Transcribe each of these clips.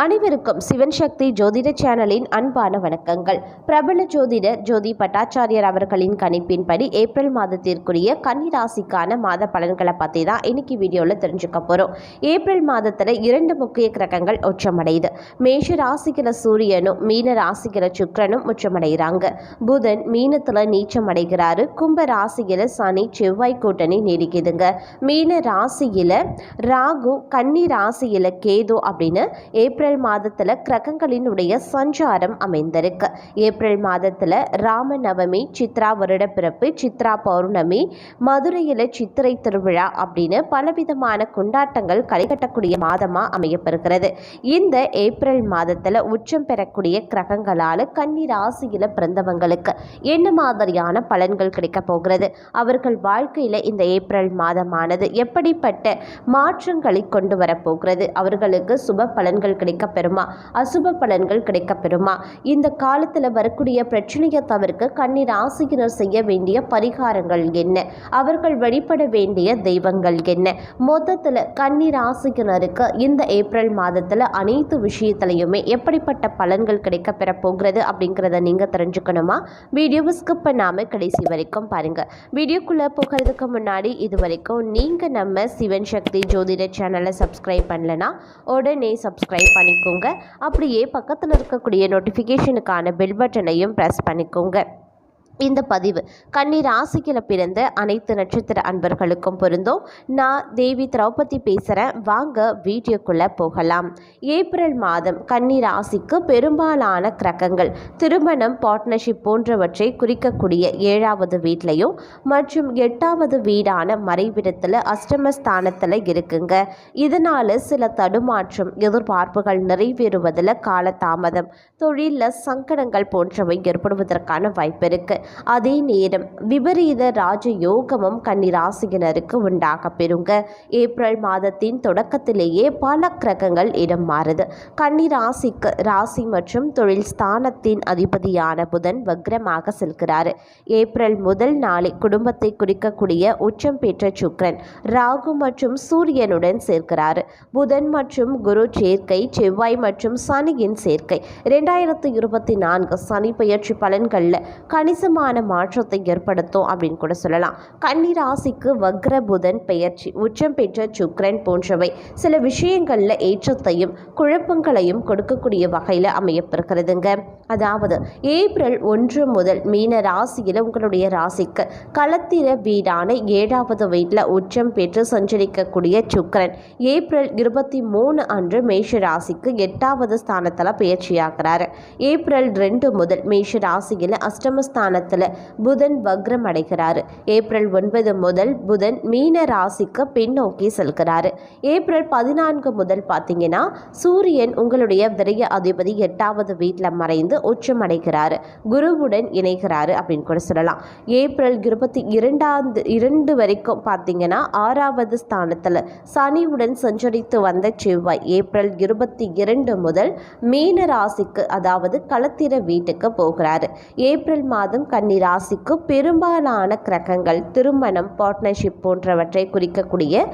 அனைவருக்கும் சிவன் சக்தி ஜோதிட சேனலின் அன்பான வணக்கங்கள். பிரபல ஜோதிடர் ஜோதி பட்டாச்சாரியர் அவர்களின் கணிப்பின்படி ஏப்ரல் மாதத்திற்குரிய கன்னிராசிக்கான மாத பலன்களை பற்றி தான் இன்னைக்கு வீடியோவில் தெரிஞ்சுக்க போகிறோம் ஏப்ரல் மாதத்தில் இரண்டு முக்கிய கிரகங்கள் உச்சமடையுது. மேஷ ராசிக்கிற சூரியனும் மீன ராசிக்கிற சுக்கரனும் உச்சமடைகிறாங்க. புதன் மீனத்தில் நீச்சம் அடைகிறாரு. கும்ப ராசியில் சனி செவ்வாய் கூட்டணி நீடிக்குதுங்க. மீன ராசியில் ராகு கன்னி ராசியில் கேது அப்படின்னு ஏப்ரல் ஏப்ரல் மாதத்தில் கிரகங்களினுடைய சஞ்சாரம் அமைந்திருக்கு. ஏப்ரல் மாதத்தில் ராம நவமி சித்ரா வருட பிறப்பு சித்ரா பௌர்ணமி மதுரையில் சித்திரை திருவிழா அப்படின்னு பலவிதமான கொண்டாட்டங்கள் கைகட்டக்கூடிய மாதமாக அமையப்பெறுகிறது. இந்த ஏப்ரல் மாதத்தில் உச்சம் பெறக்கூடிய கிரகங்களால் கன்னி ராசியில் பிறந்தவங்களுக்கு என்ன மாதிரியான பலன்கள் கிடைக்க போகிறது? அவர்கள் வாழ்க்கையில் இந்த ஏப்ரல் மாதமானது எப்படிப்பட்ட மாற்றங்களை கொண்டு வரப்போகிறது அவர்களுக்கு சுப பலன்கள் கிடைக்க கிடைக்கப்பெறுமா? அசுப பலன்கள் கிடைக்க பெறுமா இந்த காலத்தில் வரக்கூடிய பிரச்சனையை தவிர்க்க கன்னி ராசியினர் செய்ய வேண்டிய பரிகாரங்கள் என்ன? அவர்கள் வழிபட வேண்டிய தெய்வங்கள் என்ன? மொத்தத்தில் கன்னி ராசியினருக்கு இந்த ஏப்ரல் மாதத்தில் அனைத்து விஷயத்திலையுமே எப்படிப்பட்ட பலன்கள் கிடைக்க பெற போகிறது அப்படிங்கிறத நீங்கள் தெரிஞ்சுக்கணுமா? வீடியோவை ஸ்கிப் பண்ணாமல் கடைசி வரைக்கும் பாருங்கள் வீடியோக்குள்ளே போகிறதுக்கு முன்னாடி இது வரைக்கும் நீங்கள் நம்ம சிவன் சக்தி ஜோதிட சேனலை சப்ஸ்கிரைப் பண்ணலனா உடனே சப்ஸ்கிரைப் பண்ணிக்கோங்க. அப்படியே பக்கத்தில் இருக்கக்கூடிய நோட்டிஃபிகேஷனுக்கான பெல் பட்டனையும் ப்ரெஸ் பண்ணிக்கோங்க. இந்த பதிவு. கன்னி ராசிக்கில் பிறந்த அனைத்து நட்சத்திர அன்பர்களுக்கும் பொருந்தும். நான் தேவி திரௌபதி பேசுகிறேன் வாங்க வீடியோக்குள்ளே போகலாம். ஏப்ரல் மாதம் கன்னி ராசிக்கு பெரும்பாலான கிரகங்கள் திருமணம் பார்ட்னர்ஷிப் போன்றவற்றை குறிக்கக்கூடிய ஏழாவது வீட்லையும் மற்றும் எட்டாவது வீடான மறைவிடத்தில் அஷ்டமஸ்தானத்தில் இருக்குங்க. இதனால் சில தடுமாற்றம் எதிர்பார்ப்புகள் நிறைவேறுவதில் காலதாமதம் தொழிலில் சங்கடங்கள் போன்றவை ஏற்படுவதற்கான வாய்ப்பு இருக்குது அதே நேரம் விபரீத ராஜ யோகமும் கன்னிராசியினருக்கு உண்டாக பெறுங்க. ஏப்ரல் மாதத்தின் தொடக்கத்திலேயே பல கிரகங்கள் இடம் மாறுது. கன்னிராசிக்கு ராசி மற்றும் தொழில் ஸ்தானத்தின் அதிபதியான புதன் வக்ரமாக செல்கிறார். ஏப்ரல் முதல் நாளை குடும்பத்தை குறிக்கக்கூடிய உச்சம் பெற்ற சுக்ரன் ராகு மற்றும் சூரியனுடன் சேர்க்கிறார். புதன் மற்றும் குரு சேர்க்கை செவ்வாய் மற்றும் சனியின் சேர்க்கை. ரெண்டாயிரத்து இருபத்தி நான்கு சனி பயிற்சி பலன்களில் கணிசமான மாற்றத்தை ஏற்படுத்தும் அப்படின்னு கூட சொல்லலாம். கன்னிராசிக்கு வக்ர புதன் பெயர்ச்சி உச்சம் பெற்ற சுக்ரன் போன்றவை சில விஷயங்களில் ஏற்றத்தையும் குழப்பங்களையும் கொடுக்கக்கூடிய வகையில் அமையப்பெறுகிறதுங்க அதாவது ஏப்ரல் ஒன்று முதல் மீன ராசியில் உங்களுடைய ராசிக்கு களத்திர வீடான ஏழாவது வீட்டில் உச்சம் பெற்று சஞ்சரிக்கக்கூடிய சுக்கரன். ஏப்ரல் இருபத்தி மூணு அன்று மேஷ ராசிக்கு எட்டாவது ஸ்தானத்தில் பயிற்சியாகிறார். ஏப்ரல் ரெண்டு முதல் மேஷ ராசியில் அஷ்டமஸ்தானத்தில் புதன் வக்ரம் அடைகிறார். ஏப்ரல் ஒன்பது முதல் புதன் மீன ராசிக்கு பின்னோக்கி செல்கிறார். ஏப்ரல் பதினான்கு முதல் பார்த்தீங்கன்னா சூரியன் உங்களுடைய விரைய அதிபதி எட்டாவது வீட்டில் மறைந்து உச்சமடைகிறார். குருவுடன் இணைகிறாரு அப்படின்னு கூட சொல்லலாம். ஏப்ரல் இருபத்தி இரண்டாவது இரண்டு வரைக்கும் பார்த்தீங்கன்னா ஆறாவது ஸ்தானத்தில் சனியுடன் சஞ்சரித்து வந்த செவ்வாய் ஏப்ரல் இருபத்தி இரண்டு முதல் மீன ராசிக்கு அதாவது களத்திர வீட்டுக்கு போகிறாரு. ஏப்ரல் மாதம் கன்னி ராசிக்கு பெரும்பாலான கிரகங்கள் திருமணம் பார்ட்னர்ஷிப் போன்றவற்றை குறிக்கக்கூடிய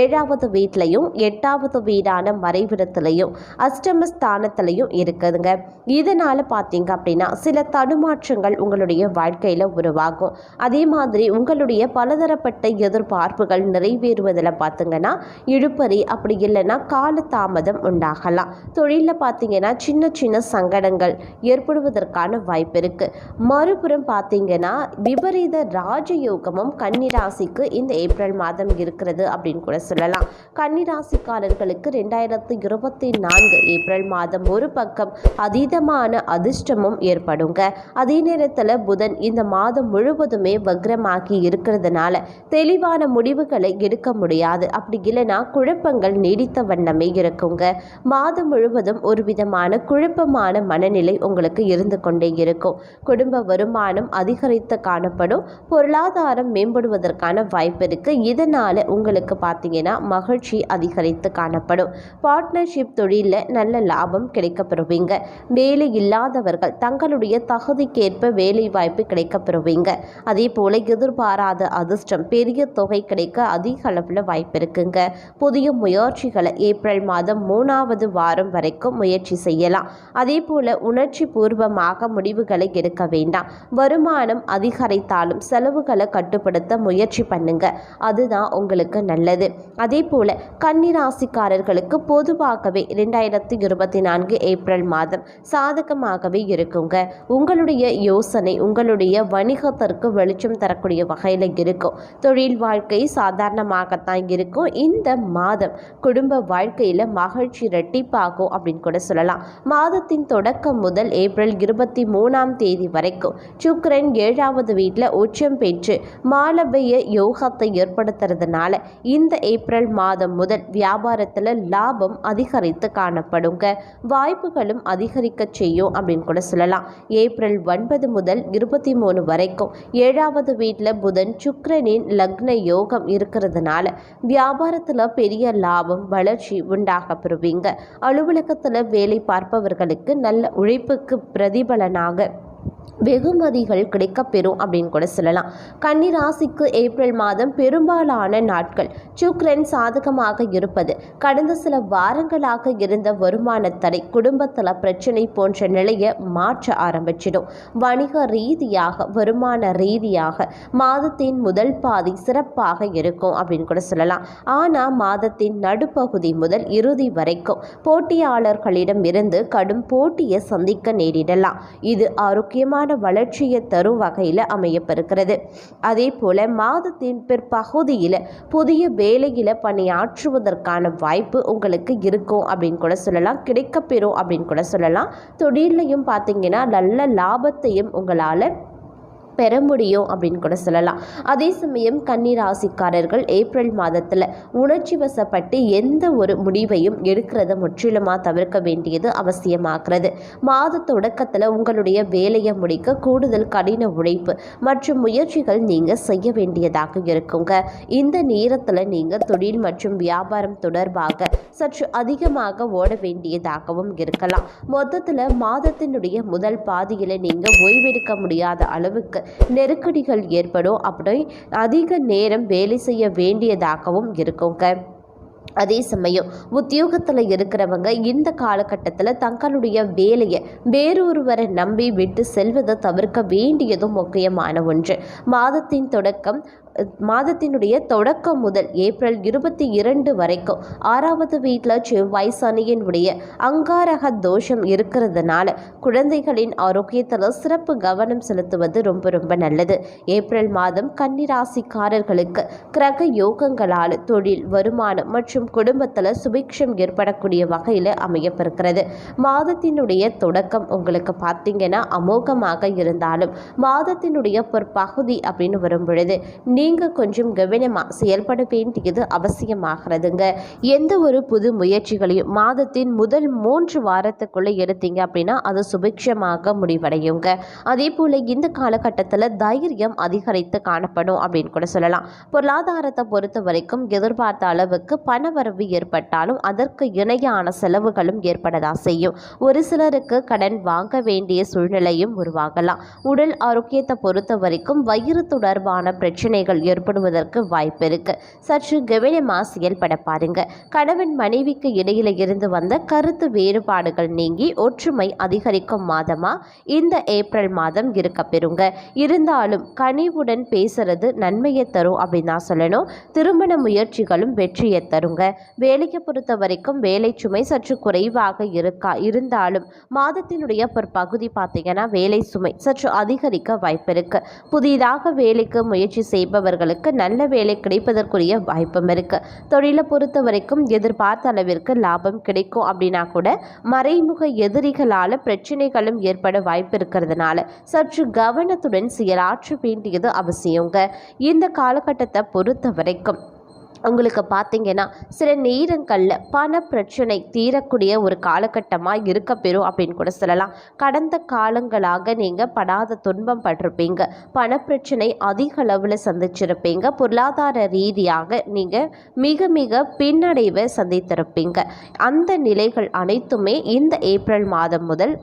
ஏழாவது வீட்லையும் எட்டாவது வீடான மறைவிடத்திலையும் அஷ்டமஸ்தானத்திலையும் இருக்குதுங்க. இதனால் பார்த்தீங்க அப்படின்னா சில தடுமாற்றங்கள் உங்களுடைய வாழ்க்கையில் உருவாகும். அதே மாதிரி உங்களுடைய பலதரப்பட்ட எதிர்பார்ப்புகள் நிறைவேறுவதில் பார்த்தீங்கன்னா இழுப்பறி அப்படி இல்லைன்னா காலதாமதம் உண்டாகலாம். தொழிலில் பார்த்தீங்கன்னா சின்ன சின்ன சங்கடங்கள் ஏற்படுவதற்கான வாய்ப்பு இருக்குது மறுபுறம் பார்த்தீங்கன்னா விபரீத ராஜயோகமும் கன்னிராசிக்கு இந்த ஏப்ரல் மாதம் இருக்கிறது அப்படின்னு கூட சொல்லலாம். கன்னிராசிக்காரர்களுக்கு ரெண்டாயிரத்து இருபத்தி நான்கு ஏப்ரல் மாதம் ஒரு பக்கம் அதீதமான அதிர்ஷ்டமும் ஏற்படுங்க. அதே நேரத்தில் புதன் இந்த மாதம் முழுவதுமே வக்ரமாகி இருக்கிறதுனால தெளிவான முடிவுகளை எடுக்க முடியாது. அப்படி இல்லைன்னா குழப்பங்கள் நீடித்த வண்ணமே இருக்குங்க. மாதம் முழுவதும் ஒரு விதமான குழப்பமான மனநிலை உங்களுக்கு இருந்து கொண்டே இருக்கும். குடும்ப வருமானம் அதிகரித்து காணப்படும். பொருளாதாரம் மேம்படுவதற்கான வாய்ப்பு இருக்கு. இதனால உங்களுக்கு பார்த்தீங்கன்னா மகிழ்ச்சி அதிகரித்து காணப்படும். பார்ட்னர்ஷிப் தொழிலில் நல்ல லாபம் கிடைக்கப்பெறுவீங்க வேலை இல்லாத இல்லாதவர்கள் தங்களுடைய தகுதிக்கேற்ப வேலை வாய்ப்பு கிடைக்கப்பெறுவீங்க. அதே போல எதிர்பாராத அதிர்ஷ்டம் பெரிய தொகை கிடைக்க அதிக அளவில் வாய்ப்பு இருக்குங்க. புதிய முயற்சிகளை ஏப்ரல் மாதம் மூணாவது வாரம் வரைக்கும் முயற்சி செய்யலாம். அதே போல உணர்ச்சி பூர்வமாக முடிவுகளை எடுக்க வேண்டாம். வருமானம் அதிகரித்தாலும் செலவுகளை கட்டுப்படுத்த முயற்சி பண்ணுங்க. அதுதான் உங்களுக்கு நல்லது. அதே போல கன்னிராசிக்காரர்களுக்கு பொதுவாகவே இரண்டாயிரத்தி இருபத்தி நான்கு ஏப்ரல் மாதம் சாதகமாக சாதகமாகவே இருக்குங்க. உங்களுடைய யோசனை உங்களுடைய வணிகத்திற்கு வெளிச்சம் தரக்கூடிய வகையில் இருக்கும். தொழில் வாழ்க்கை சாதாரணமாகத்தான் இருக்கும். இந்த மாதம் குடும்ப வாழ்க்கையில் மகிழ்ச்சி ரெட்டிப்பாகும் அப்படின்னு கூட சொல்லலாம். மாதத்தின் தொடக்கம் முதல் ஏப்ரல் இருபத்தி மூணாம் தேதி வரைக்கும் சுக்கரன் ஏழாவது வீட்டில் உச்சம் பெற்று மாலபய யோகத்தை ஏற்படுத்துறதுனால இந்த ஏப்ரல் மாதம் முதல் வியாபாரத்தில் லாபம் அதிகரித்து காணப்படுங்க. வாய்ப்புகளும் அதிகரிக்க செய்யும் அப்படின்னு கூட சொல்லலாம். ஏப்ரல் ஒன்பது முதல் இருபத்தி மூணு வரைக்கும் ஏழாவது வீட்டில் புதன் சுக்கரனின் லக்ன யோகம் இருக்கிறதுனால வியாபாரத்தில் பெரிய லாபம் வளர்ச்சி உண்டாக பெறுவீங்க அலுவலகத்தில் வேலை பார்ப்பவர்களுக்கு நல்ல உழைப்புக்கு பிரதிபலனாக வெகுமதிகள் கிடைக்கப்பெறும் அப்படின்னு கூட சொல்லலாம். கன்னி ராசிக்கு ஏப்ரல் மாதம் பெரும்பாலான நாட்கள் சுக்ரன் சாதகமாக இருப்பது கடந்த சில வாரங்களாக இருந்த வருமான தடை குடும்பத்தில் பிரச்சனை போன்ற நிலையை மாற்ற ஆரம்பிச்சிடும். வணிக ரீதியாக வருமான ரீதியாக மாதத்தின் முதல் பாதி சிறப்பாக இருக்கும் அப்படின்னு கூட சொல்லலாம். ஆனால் மாதத்தின் நடுப்பகுதி முதல் இறுதி வரைக்கும் போட்டியாளர்களிடம் இருந்து கடும் போட்டியை சந்திக்க நேரிடலாம். இது ஆரோக்கியமான வளர்ச்சியை தரும் வகையில் அமையப்பெறுகிறது. அதே போல் மாதத்தின் பிற்பகுதியில் புதிய வேலையில் பணியாற்றுவதற்கான வாய்ப்பு உங்களுக்கு இருக்கும் அப்படின்னு கூட சொல்லலாம். கிடைக்கப்பெறும் அப்படின்னு கூட சொல்லலாம். தொழிலையும் பார்த்தீங்கன்னா நல்ல லாபத்தையும் உங்களால் பெற முடியும் அப்படின்னு கூட சொல்லலாம். அதே சமயம் கன்னி ராசிக்காரர்கள் ஏப்ரல் மாதத்தில் உணர்ச்சி வசப்பட்டு எந்த ஒரு முடிவையும் எடுக்கிறத முற்றிலுமாக தவிர்க்க வேண்டியது அவசியமாகிறது. மாத தொடக்கத்தில் உங்களுடைய வேலையை முடிக்க கூடுதல் கடின உழைப்பு மற்றும் முயற்சிகள் நீங்கள் செய்ய வேண்டியதாக இருக்குங்க. இந்த நேரத்தில் நீங்கள் தொழில் மற்றும் வியாபாரம் தொடர்பாக சற்று அதிகமாக ஓட வேண்டியதாகவும் இருக்கலாம். மொத்தத்தில் மாதத்தினுடைய முதல் பாதியில் நீங்கள் ஓய்வெடுக்க முடியாத அளவுக்கு நெருக்கடிகள் ஏற்படும். அப்படி அதிக நேரம் வேலை செய்ய வேண்டியதாகவும் இருக்குங்க. அதே சமயம் உத்தியோகத்தில் இருக்கிறவங்க இந்த காலகட்டத்தில் தங்களுடைய வேலையை வேறொருவரை நம்பி விட்டு செல்வதை தவிர்க்க வேண்டியதும் முக்கியமான ஒன்று. மாதத்தின் தொடக்கம் மாதத்தினுடைய தொடக்கம் முதல் ஏப்ரல் இருபத்தி இரண்டு வரைக்கும் ஆறாவது வீட்டில் செவ்வாய் சனியினுடைய அங்காரக தோஷம் இருக்கிறதுனால குழந்தைகளின் ஆரோக்கியத்தில் சிறப்பு கவனம் செலுத்துவது ரொம்ப ரொம்ப நல்லது. ஏப்ரல் மாதம் கன்னிராசிக்காரர்களுக்கு கிரக யோகங்களால் தொழில் வருமானம் மற்றும் குடும்பத்தில் சுபிக்ஷம் ஏற்படக்கூடிய வகையில் அமையப்பெறுகிறது. மாதத்தினுடைய தொடக்கம் உங்களுக்கு பார்த்தீங்கன்னா அமோகமாக இருந்தாலும் மாதத்தினுடைய ஒரு பகுதி அப்படின்னு வரும் பொழுது நீ நீங்கள் கொஞ்சம் கவனமாக செயல்பட வேண்டியது அவசியமாகிறதுங்க. எந்த ஒரு புது முயற்சிகளையும் மாதத்தின் முதல் மூன்று வாரத்துக்குள்ளே எடுத்தீங்க அப்படின்னா அது சுபிக்ஷமாக முடிவடையுங்க. அதே போல் இந்த காலகட்டத்தில் தைரியம் அதிகரித்து காணப்படும் அப்படின்னு கூட சொல்லலாம். பொருளாதாரத்தை பொறுத்த வரைக்கும் எதிர்பார்த்த அளவுக்கு பணவரவு ஏற்பட்டாலும் அதற்கு இணையான செலவுகளும் ஏற்படதா செய்யும். ஒரு சிலருக்கு கடன் வாங்க வேண்டிய சூழ்நிலையும் உருவாகலாம். உடல் ஆரோக்கியத்தை பொறுத்த வரைக்கும் வயிறு தொடர்பான பிரச்சனைகள் பிரச்சனைகள் ஏற்படுவதற்கு வாய்ப்பு இருக்கு. சற்று கவனமாக செயல்பட பாருங்க. கணவன் மனைவிக்கு இடையில இருந்து வந்த கருத்து வேறுபாடுகள் நீங்கி ஒற்றுமை அதிகரிக்கும் மாதமா? இந்த ஏப்ரல் மாதம் இருக்க பெறுங்க. இருந்தாலும் கனிவுடன் பேசுறது நன்மையை தரும் அப்படின்னு தான் சொல்லணும். திருமண முயற்சிகளும் வெற்றியை தருங்க. வேலையை பொறுத்த வரைக்கும் வேலை சுமை சற்று குறைவாக இருக்கா? இருந்தாலும் மாதத்தினுடைய பகுதி பார்த்தீங்கன்னா வேலை சுமை சற்று அதிகரிக்க வாய்ப்பு இருக்கு. புதிதாக வேலைக்கு முயற்சி செய்பவர் மாணவர்களுக்கு நல்ல வேலை கிடைப்பதற்குரிய வாய்ப்பும் இருக்கு. தொழிலை பொறுத்த வரைக்கும் எதிர்பார்த்த அளவிற்கு லாபம் கிடைக்கும். அப்படின்னா கூட மறைமுக எதிரிகளால் பிரச்சனைகளும் ஏற்பட வாய்ப்பு இருக்கிறதுனால சற்று கவனத்துடன் செயலாற்ற வேண்டியது அவசியங்க. இந்த காலகட்டத்தை பொறுத்த வரைக்கும் உங்களுக்கு பார்த்தீங்கன்னா சில நேரங்களில் பண பிரச்சனை தீரக்கூடிய ஒரு காலகட்டமாக இருக்க பெறும் அப்படின்னு கூட சொல்லலாம். கடந்த காலங்களாக நீங்கள் படாத துன்பம் பட்டிருப்பீங்க. பணப்பிரச்சனை அதிக அளவில் சந்திச்சிருப்பீங்க. பொருளாதார ரீதியாக நீங்கள் மிக மிக பின்னடைவை சந்தித்திருப்பீங்க. அந்த நிலைகள் அனைத்துமே இந்த ஏப்ரல் மாதம் முதல்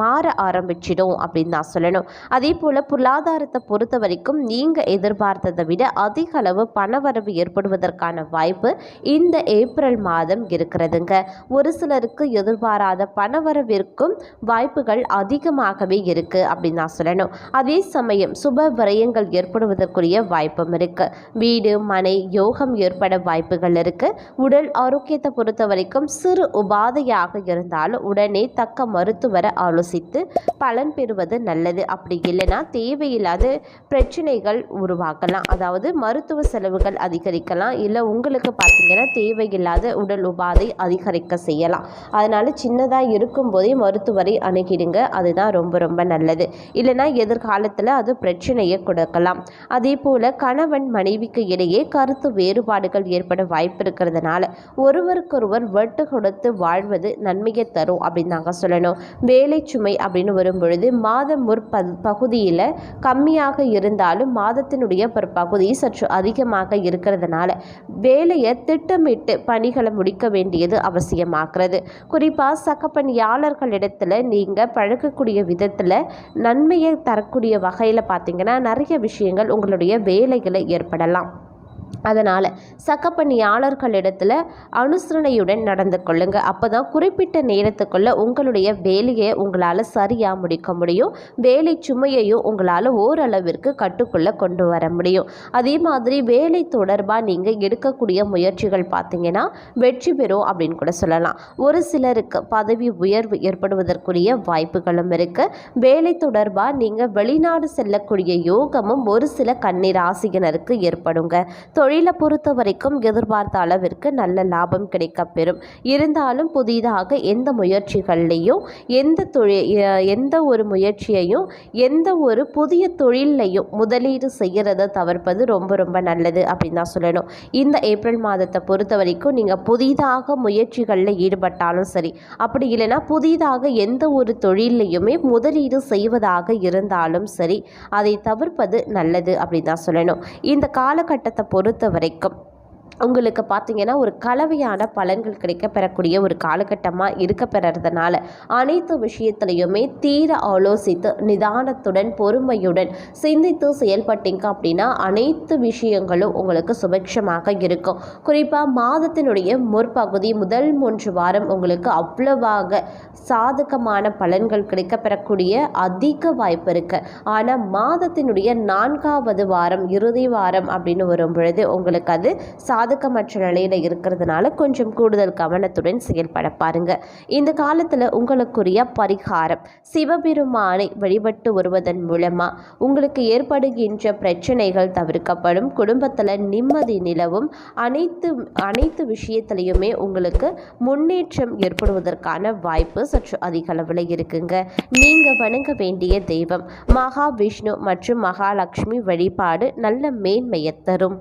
மாற ஆரம்பிச்சிடும் அப்படின்னு தான் சொல்லணும். அதே போல் பொருளாதாரத்தை பொறுத்த வரைக்கும் நீங்கள் எதிர்பார்த்ததை விட அதிக அளவு பணவரவு ஏற்படுவதற்கான வருவதற்கான வாய்ப்பு இந்த ஏப்ரல் மாதம் இருக்கிறதுங்க. ஒரு சிலருக்கு எதிர்பாராத பணவரவிற்கும் வாய்ப்புகள் அதிகமாகவே இருக்குது அப்படின்னு நான் சொல்லணும். அதே சமயம் சுப விரயங்கள் ஏற்படுவதற்குரிய வாய்ப்பும் இருக்குது வீடு மனை யோகம் ஏற்பட வாய்ப்புகள் இருக்குது உடல் ஆரோக்கியத்தை பொறுத்த வரைக்கும் சிறு உபாதையாக இருந்தாலும் உடனே தக்க மருத்துவரை ஆலோசித்து பலன் பெறுவது நல்லது. அப்படி இல்லைன்னா தேவையில்லாத பிரச்சனைகள் உருவாக்கலாம். அதாவது மருத்துவ செலவுகள் அதிகரிக்கலாம். இல்லை உங்களுக்கு பார்த்தீங்கன்னா தேவையில்லாத உடல் உபாதை அதிகரிக்க செய்யலாம். அதனால் சின்னதாக இருக்கும்போதே மருத்துவரை அணுகிடுங்க. அதுதான் ரொம்ப ரொம்ப நல்லது. இல்லைனா எதிர்காலத்தில் அது பிரச்சனையை கொடுக்கலாம். அதே போல் கணவன் மனைவிக்கு இடையே கருத்து வேறுபாடுகள் ஏற்பட வாய்ப்பு இருக்கிறதுனால ஒருவருக்கொருவர் வெட்டு கொடுத்து வாழ்வது நன்மையை தரும் அப்படின்னு நாங்கள் சொல்லணும். வேலை சுமை அப்படின்னு வரும்பொழுது மாதம் ஒரு பகுதியில் கம்மியாக இருந்தாலும் மாதத்தினுடைய ஒரு பகுதி சற்று அதிகமாக இருக்கிறதுனால வேலையை திட்டமிட்டு பணிகளை முடிக்க வேண்டியது அவசியமாகிறது. குறிப்பாக சக பணியாளர்களிடத்தில் நீங்கள் பழகக்கூடிய விதத்தில் நன்மையை தரக்கூடிய வகையில் பார்த்திங்கன்னா நிறைய விஷயங்கள் உங்களுடைய வேலைகளை ஏற்படலாம். அதனால் சக பணியாளர்களிடத்தில் அனுசரணையுடன் நடந்து கொள்ளுங்கள் அப்போ தான் குறிப்பிட்ட நேரத்துக்குள்ளே உங்களுடைய வேலையை உங்களால் சரியாக முடிக்க முடியும். வேலை சுமையையும் உங்களால் ஓரளவிற்கு கட்டுக்குள்ளே கொண்டு வர முடியும். அதே மாதிரி வேலை தொடர்பாக நீங்கள் எடுக்கக்கூடிய முயற்சிகள் பார்த்தீங்கன்னா வெற்றி பெறும் அப்படின்னு கூட சொல்லலாம். ஒரு சிலருக்கு பதவி உயர்வு ஏற்படுவதற்குரிய வாய்ப்புகளும் இருக்குது வேலை தொடர்பாக நீங்கள் வெளிநாடு செல்லக்கூடிய யோகமும் ஒரு சில கண்ணீர் ஆசிகனருக்கு ஏற்படுங்க. தொழிலை பொறுத்த வரைக்கும் எதிர்பார்த்த அளவிற்கு நல்ல லாபம் கிடைக்கப்பெறும் இருந்தாலும் புதிதாக எந்த முயற்சிகள்லையும் எந்த தொழில் எந்த ஒரு முயற்சியையும் எந்த ஒரு புதிய தொழிலையும் முதலீடு செய்கிறத தவிர்ப்பது ரொம்ப ரொம்ப நல்லது அப்படின்னு தான் சொல்லணும். இந்த ஏப்ரல் மாதத்தை பொறுத்த வரைக்கும் நீங்கள் புதிதாக முயற்சிகளில் ஈடுபட்டாலும் சரி அப்படி இல்லைன்னா புதிதாக எந்த ஒரு தொழிலையுமே முதலீடு செய்வதாக இருந்தாலும் சரி அதை தவிர்ப்பது நல்லது அப்படின்னு தான் சொல்லணும். இந்த காலகட்டத்தை பொறுத்த பொறுத்த வரைக்கும் உங்களுக்கு பார்த்தீங்கன்னா ஒரு கலவையான பலன்கள் கிடைக்க பெறக்கூடிய ஒரு காலகட்டமாக இருக்க பெறறதுனால அனைத்து விஷயத்துலையுமே தீர ஆலோசித்து நிதானத்துடன் பொறுமையுடன் சிந்தித்து செயல்பட்டீங்க அப்படின்னா அனைத்து விஷயங்களும் உங்களுக்கு சுபிக்ஷமாக இருக்கும். குறிப்பாக மாதத்தினுடைய முற்பகுதி முதல் மூன்று வாரம் உங்களுக்கு அவ்வளவாக சாதகமான பலன்கள் கிடைக்க பெறக்கூடிய அதிக வாய்ப்பு இருக்குது ஆனால் மாதத்தினுடைய நான்காவது வாரம் இறுதி வாரம் அப்படின்னு வரும் பொழுது உங்களுக்கு அது சா சாதகமற்ற நிலையில் இருக்கிறதுனால கொஞ்சம் கூடுதல் கவனத்துடன் செயல்பட பாருங்க. இந்த காலத்தில் உங்களுக்குரிய பரிகாரம் சிவபெருமானை வழிபட்டு வருவதன் மூலமாக உங்களுக்கு ஏற்படுகின்ற பிரச்சனைகள் தவிர்க்கப்படும். குடும்பத்தில் நிம்மதி நிலவும். அனைத்து அனைத்து விஷயத்திலையுமே உங்களுக்கு முன்னேற்றம் ஏற்படுவதற்கான வாய்ப்பு சற்று அதிக அளவில் இருக்குங்க. நீங்கள் வணங்க வேண்டிய தெய்வம் மகாவிஷ்ணு மற்றும் மகாலட்சுமி வழிபாடு நல்ல மேன்மையை தரும்.